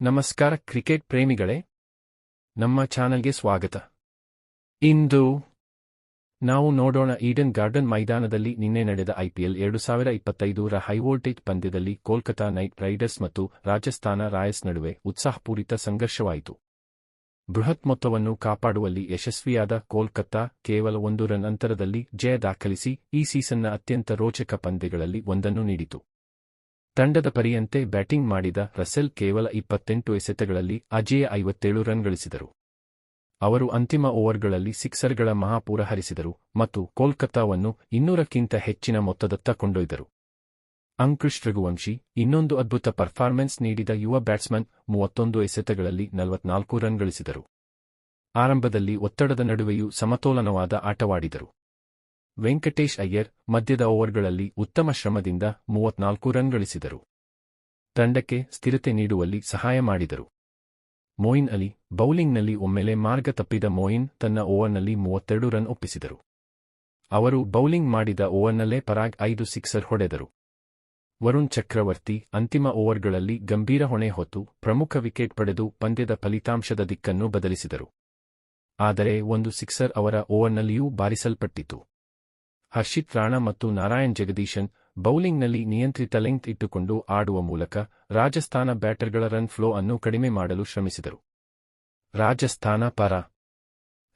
ನಮಸ್ಕಾರ ಕ್ರಿಕೆಟ್ ಪ್ರೇಮಿಗಳೇ, ನಮ್ಮ ಚಾನಲ್ಗೆ ಸ್ವಾಗತ. ಇಂದು ನಾವು ನೋಡೋಣ ಈಡನ್ ಗಾರ್ಡನ್ ಮೈದಾನದಲ್ಲಿ ನಿನ್ನೆ ನಡೆದ ಐಪಿಎಲ್ ಎರಡು ಸಾವಿರ ಇಪ್ಪತ್ತೈದರ ಹೈವೋಲ್ಟೇಜ್ ಪಂದ್ಯದಲ್ಲಿ ಕೋಲ್ಕತಾ ನೈಟ್ ರೈಡರ್ಸ್ ಮತ್ತು ರಾಜಸ್ಥಾನ ರಾಯಲ್ಸ್ ನಡುವೆ ಉತ್ಸಾಹಪೂರಿತ ಸಂಘರ್ಷವಾಯಿತು. ಬೃಹತ್ ಮೊತ್ತವನ್ನು ಕಾಪಾಡುವಲ್ಲಿ ಯಶಸ್ವಿಯಾದ ಕೋಲ್ಕತ್ತಾ ಕೇವಲ ಒಂದು ರನ್ ಅಂತರದಲ್ಲಿ ಜಯ ದಾಖಲಿಸಿ ಈ ಸೀಸನ್ನ ಅತ್ಯಂತ ರೋಚಕ ಪಂದ್ಯಗಳಲ್ಲಿ ಒಂದನ್ನು ನೀಡಿತು. ತಂಡದ ಪರಿಯಂತೆ ಬ್ಯಾಟಿಂಗ್ ಮಾಡಿದ ರಸೆಲ್ ಕೇವಲ ಇಪ್ಪತ್ತೆಂಟು ಎಸೆತಗಳಲ್ಲಿ ಅಜೇಯ ಐವತ್ತೇಳು ರನ್ ಗಳಿಸಿದರು. ಅವರು ಅಂತಿಮ ಓವರ್ಗಳಲ್ಲಿ ಸಿಕ್ಸರ್ಗಳ ಮಹಾಪೂರ ಹರಿಸಿದರು ಮತ್ತು ಕೋಲ್ಕತ್ತಾವನ್ನು ಇನ್ನೂರಕ್ಕಿಂತ ಹೆಚ್ಚಿನ ಮೊತ್ತದತ್ತ ಕೊಂಡೊಯ್ದರು. ಅಂಕುಶ್ ರಘುವಂಶಿ ಇನ್ನೊಂದು ಅದ್ಭುತ ಪರ್ಫಾರ್ಮೆನ್ಸ್ ನೀಡಿದ ಯುವ ಬ್ಯಾಟ್ಸ್ಮನ್ ಮೂವತ್ತೊಂದು ಎಸೆತಗಳಲ್ಲಿ ನಲವತ್ನಾಲ್ಕು ರನ್ ಗಳಿಸಿದರು. ಆರಂಭದಲ್ಲಿ ಒತ್ತಡದ ನಡುವೆಯೂ ಸಮತೋಲನವಾದ ಆಟವಾಡಿದರು. ವೆಂಕಟೇಶ್ ಅಯ್ಯರ್ ಮಧ್ಯದ ಓವರ್ಗಳಲ್ಲಿ ಉತ್ತಮ ಶ್ರಮದಿಂದ ಮೂವತ್ನಾಲ್ಕು ರನ್ ಗಳಿಸಿದರು. ತಂಡಕ್ಕೆ ಸ್ಥಿರತೆ ನೀಡುವಲ್ಲಿ ಸಹಾಯ ಮಾಡಿದರು. ಮೊಯಿನ್ ಅಲಿ ಬೌಲಿಂಗ್ನಲ್ಲಿ ಒಮ್ಮೆಲೆ ಮಾರ್ಗ ತಪ್ಪಿದ ಮೋಯಿನ್ ತನ್ನ ಓವರ್ನಲ್ಲಿ ಮೂವತ್ತೆರಡು ರನ್ ಒಪ್ಪಿಸಿದರು. ಅವರು ಬೌಲಿಂಗ್ ಮಾಡಿದ ಓವರ್ನಲ್ಲೇ ಪರಾಗ್ ಐದು ಸಿಕ್ಸರ್ ಹೊಡೆದರು. ವರುಣ್ ಚಕ್ರವರ್ತಿ ಅಂತಿಮ ಓವರ್ಗಳಲ್ಲಿ ಗಂಭೀರ ಹೊಣೆ ಹೊತ್ತು ಪ್ರಮುಖ ವಿಕೆಟ್ ಪಡೆದು ಪಂದ್ಯದ ಫಲಿತಾಂಶದ ದಿಕ್ಕನ್ನು ಬದಲಿಸಿದರು. ಆದರೆ ಒಂದು ಸಿಕ್ಸರ್ ಅವರ ಓವರ್ನಲ್ಲಿಯೂ ಬಾರಿಸಲ್ಪಟ್ಟಿತು. ಹರ್ಷಿತ್ ರಾಣಾ ಮತ್ತು ನಾರಾಯಣ್ ಜಗದೀಶನ್ ಬೌಲಿಂಗ್ನಲ್ಲಿ ನಿಯಂತ್ರಿತ ಲೆಂತ್ ಇಟ್ಟುಕೊಂಡು ಆಡುವ ಮೂಲಕ ರಾಜಸ್ಥಾನ ಬ್ಯಾಟರ್ಗಳ ರನ್ ಫ್ಲೋ ಅನ್ನು ಕಡಿಮೆ ಮಾಡಲು ಶ್ರಮಿಸಿದರು. ರಾಜಸ್ಥಾನ ಪರ.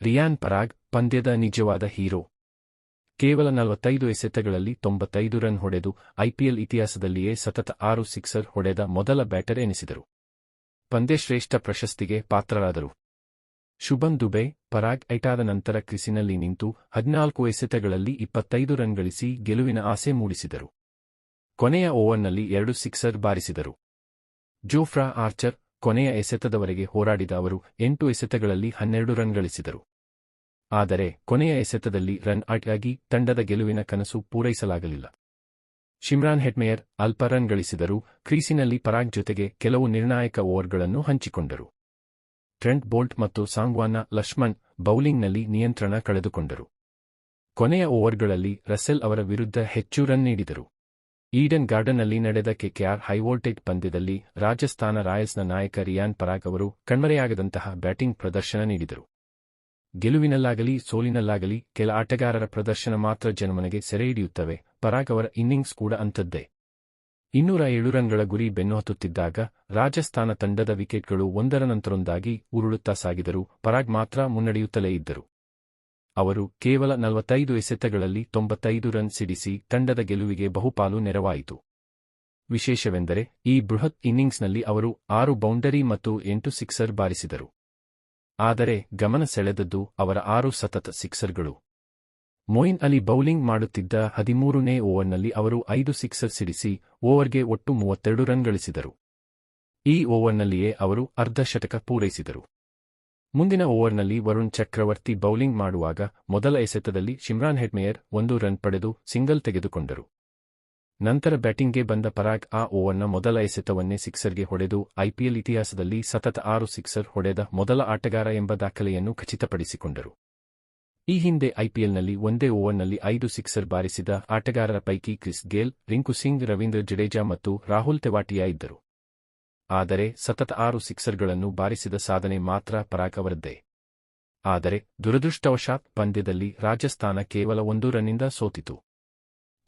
ರಿಯಾನ್ ಪರಾಗ್, ಪಂದ್ಯದ ನಿಜವಾದ ಹೀರೋ. ಕೇವಲ ನಲವತ್ತೈದು ಎಸೆತಗಳಲ್ಲಿ ತೊಂಬತ್ತೈದು ರನ್ ಹೊಡೆದು ಐಪಿಎಲ್ ಇತಿಹಾಸದಲ್ಲಿಯೇ ಸತತ ಆರು ಸಿಕ್ಸರ್ ಹೊಡೆದ ಮೊದಲ ಬ್ಯಾಟರ್ ಎನಿಸಿದರು. ಪಂದ್ಯಶ್ರೇಷ್ಠ ಪ್ರಶಸ್ತಿಗೆ ಪಾತ್ರರಾದರು. ಶುಭನ್ ದುಬೆ, ಪರಾಗ್ ಐಟಾದ ನಂತರ ಕ್ರಿಸಿನಲ್ಲಿ ನಿಂತು ಹದಿನಾಲ್ಕು ಎಸೆತಗಳಲ್ಲಿ ಇಪ್ಪತ್ತೈದು ರನ್ ಗಳಿಸಿ ಗೆಲುವಿನ ಆಸೆ ಮೂಡಿಸಿದರು. ಕೊನೆಯ ಓವರ್ನಲ್ಲಿ ಎರಡು ಸಿಕ್ಸರ್ ಬಾರಿಸಿದರು. ಜೋಫ್ರಾ ಆರ್ಚರ್ ಕೊನೆಯ ಎಸೆತದವರೆಗೆ ಹೋರಾಡಿದ ಅವರು ಎಂಟು ಎಸೆತಗಳಲ್ಲಿ ಹನ್ನೆರಡು ರನ್ ಗಳಿಸಿದರು. ಆದರೆ ಕೊನೆಯ ಎಸೆತದಲ್ಲಿ ರನ್ ಔಟ್ ಆಗಿ ತಂಡದ ಗೆಲುವಿನ ಕನಸು ಪೂರೈಸಲಾಗಲಿಲ್ಲ. ಶಿಮ್ರಾನ್ ಹೆಟ್ಮೇಯರ್ ಅಲ್ಪ ರನ್ ಗಳಿಸಿದರು ಕ್ರೀಸಿನಲ್ಲಿ ಪರಾಗ್ ಜೊತೆಗೆ ಕೆಲವು ನಿರ್ಣಾಯಕ ಓವರ್ಗಳನ್ನು ಹಂಚಿಕೊಂಡರು. ಟ್ರೆಂಟ್ ಬೋಲ್ಟ್ ಮತ್ತು ಸಾಂಗ್ವಾನ ಲಕ್ಷ್ಮಣ್ ಬೌಲಿಂಗ್ನಲ್ಲಿ ನಿಯಂತ್ರಣ ಕಳೆದುಕೊಂಡರು. ಕೊನೆಯ ಓವರ್ಗಳಲ್ಲಿ ರಸೆಲ್ ಅವರ ವಿರುದ್ಧ ಹೆಚ್ಚು ರನ್ ನೀಡಿದರು. ಈಡನ್ ಗಾರ್ಡನ್ನಲ್ಲಿ ನಡೆದ ಕೆಕೆಆರ್ ಹೈವೋಲ್ಟೇಜ್ ಪಂದ್ಯದಲ್ಲಿ ರಾಜಸ್ಥಾನ ರಾಯಲ್ಸ್ನ ನಾಯಕ ರಿಯಾನ್ ಪರಾಗ್ ಅವರು ಕಣ್ಮರೆಯಾಗದಂತಹ ಬ್ಯಾಟಿಂಗ್ ಪ್ರದರ್ಶನ ನೀಡಿದರು. ಗೆಲುವಿನಲ್ಲಾಗಲಿ ಸೋಲಿನಲ್ಲಾಗಲಿ ಕೆಲ ಆಟಗಾರರ ಪ್ರದರ್ಶನ ಮಾತ್ರ ಜನಮನೆಗೆ ಸೆರೆಹಿಡಿಯುತ್ತವೆ ಪರಾಗ್ ಅವರ ಇನ್ನಿಂಗ್ಸ್ ಕೂಡ ಅಂಥದ್ದೇ. ಇನ್ನೂರ ಏಳು ರನ್ಗಳ ಗುರಿ ಬೆನ್ನುಹತ್ತುತ್ತಿದ್ದಾಗ ರಾಜಸ್ಥಾನ ತಂಡದ ವಿಕೆಟ್ಗಳು ಒಂದರ ನಂತರೊಂದಾಗಿ ಉರುಳುತ್ತಾ ಸಾಗಿದರು ಪರಾಗ್ ಮಾತ್ರ ಮುನ್ನಡೆಯುತ್ತಲೇ ಇದ್ದರು. ಅವರು ಕೇವಲ ನಲವತ್ತೈದು ಎಸೆತಗಳಲ್ಲಿ ತೊಂಬತ್ತೈದು ರನ್ ಸಿಡಿಸಿ ತಂಡದ ಗೆಲುವಿಗೆ ಬಹುಪಾಲು ನೆರವಾಯಿತು. ವಿಶೇಷವೆಂದರೆ ಈ ಬೃಹತ್ ಇನ್ನಿಂಗ್ಸ್ನಲ್ಲಿ ಅವರು ಆರು ಬೌಂಡರಿ ಮತ್ತು ಎಂಟು ಸಿಕ್ಸರ್ ಬಾರಿಸಿದರು. ಆದರೆ ಗಮನ ಸೆಳೆದದ್ದು ಅವರ ಆರು ಸತತ ಸಿಕ್ಸರ್ಗಳು. ಮೊಯಿನ್ ಅಲಿ ಬೌಲಿಂಗ್ ಮಾಡುತ್ತಿದ್ದ ಹದಿಮೂರನೇ ಓವರ್ನಲ್ಲಿ ಅವರು ಐದು ಸಿಕ್ಸರ್ ಸಿಡಿಸಿ ಓವರ್ಗೆ ಒಟ್ಟು ಮೂವತ್ತೆರಡು ರನ್ ಗಳಿಸಿದರು. ಈ ಓವರ್ನಲ್ಲಿಯೇ ಅವರು ಅರ್ಧಶತಕ ಪೂರೈಸಿದರು. ಮುಂದಿನ ಓವರ್ನಲ್ಲಿ ವರುಣ್ ಚಕ್ರವರ್ತಿ ಬೌಲಿಂಗ್ ಮಾಡುವಾಗ ಮೊದಲ ಎಸೆತದಲ್ಲಿ ಶಿಮ್ರಾನ್ ಹೆಡ್ಮೇಯರ್ ಒಂದು ರನ್ ಪಡೆದು ಸಿಂಗಲ್ ತೆಗೆದುಕೊಂಡರು. ನಂತರ ಬ್ಯಾಟಿಂಗ್ಗೆ ಬಂದ ಪರಾಗ್ ಆ ಓವರ್ನ ಮೊದಲ ಎಸೆತವನ್ನೇ ಸಿಕ್ಸರ್ಗೆ ಹೊಡೆದು ಐಪಿಎಲ್ ಇತಿಹಾಸದಲ್ಲಿ ಸತತ ಆರು ಸಿಕ್ಸರ್ ಹೊಡೆದ ಮೊದಲ ಆಟಗಾರ ಎಂಬ ದಾಖಲೆಯನ್ನು ಖಚಿತಪಡಿಸಿಕೊಂಡರು. ಈ ಹಿಂದೆ ಐಪಿಎಲ್ನಲ್ಲಿ ಒಂದೇ ಓವರ್ನಲ್ಲಿ ಐದು ಸಿಕ್ಸರ್ ಬಾರಿಸಿದ ಆಟಗಾರರ ಪೈಕಿ ಕ್ರಿಸ್ ಗೇಲ್, ರಿಂಕು ಸಿಂಗ್, ರವೀಂದ್ರ ಜಡೇಜಾ ಮತ್ತು ರಾಹುಲ್ ತೆವಾಟಿಯಾ ಇದ್ದರು. ಆದರೆ ಸತತ ಆರು ಸಿಕ್ಸರ್ಗಳನ್ನು ಬಾರಿಸಿದ ಸಾಧನೆ ಮಾತ್ರ ಪರಾಗ್ ಅವರದ್ದೇ ಆದರೆ ದುರದೃಷ್ಟವಶಾತ್ ಪಂದ್ಯದಲ್ಲಿ ರಾಜಸ್ಥಾನ ಕೇವಲ ಒಂದು ರನ್ನಿಂದ ಸೋತಿತು.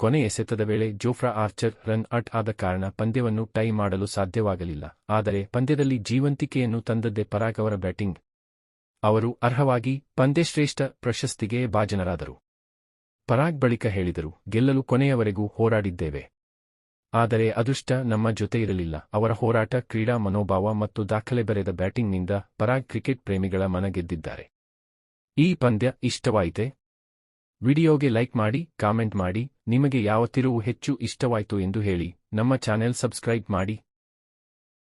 ಕೊನೆ ಎಸೆತದ ವೇಳೆ ಜೋಫ್ರಾ ಆರ್ಚರ್ ರನ್ ಔಟ್ ಆದ ಕಾರಣ ಪಂದ್ಯವನ್ನು ಟೈ ಮಾಡಲು ಸಾಧ್ಯವಾಗಲಿಲ್ಲ. ಆದರೆ ಪಂದ್ಯದಲ್ಲಿ ಜೀವಂತಿಕೆಯನ್ನು ತಂದದ್ದೇ ಪರಾಗ್ ಅವರ ಬ್ಯಾಟಿಂಗ್. ಅವರು ಅರ್ಹವಾಗಿ ಪಂದ್ಯಶ್ರೇಷ್ಠ ಪ್ರಶಸ್ತಿಗೆ ಭಾಜನರಾದರು. ಪರಾಗ್ ಬಳಿಕ ಹೇಳಿದರು, ಗೆಲ್ಲಲು ಕೊನೆಯವರೆಗೂ ಹೋರಾಡಿದ್ದೇವೆ. ಆದರೆ ಅದೃಷ್ಟ ನಮ್ಮ ಜೊತೆ ಇರಲಿಲ್ಲ. ಅವರ ಹೋರಾಟ ಕ್ರೀಡಾ ಮನೋಭಾವ ಮತ್ತು ದಾಖಲೆ ಬರೆದ ಬ್ಯಾಟಿಂಗ್ನಿಂದ ಪರಾಗ್ ಕ್ರಿಕೆಟ್ ಪ್ರೇಮಿಗಳ ಮನ ಗೆದ್ದಿದ್ದಾರೆ. ಈ ಪಂದ್ಯ ಇಷ್ಟವಾಯಿತೆ? ವಿಡಿಯೋಗೆ ಲೈಕ್ ಮಾಡಿ, ಕಾಮೆಂಟ್ ಮಾಡಿ. ನಿಮಗೆ ಯಾವ ತಿರುವು ಹೆಚ್ಚು ಇಷ್ಟವಾಯಿತು ಎಂದು ಹೇಳಿ. ನಮ್ಮ ಚಾನೆಲ್ ಸಬ್ಸ್ಕ್ರೈಬ್ ಮಾಡಿ.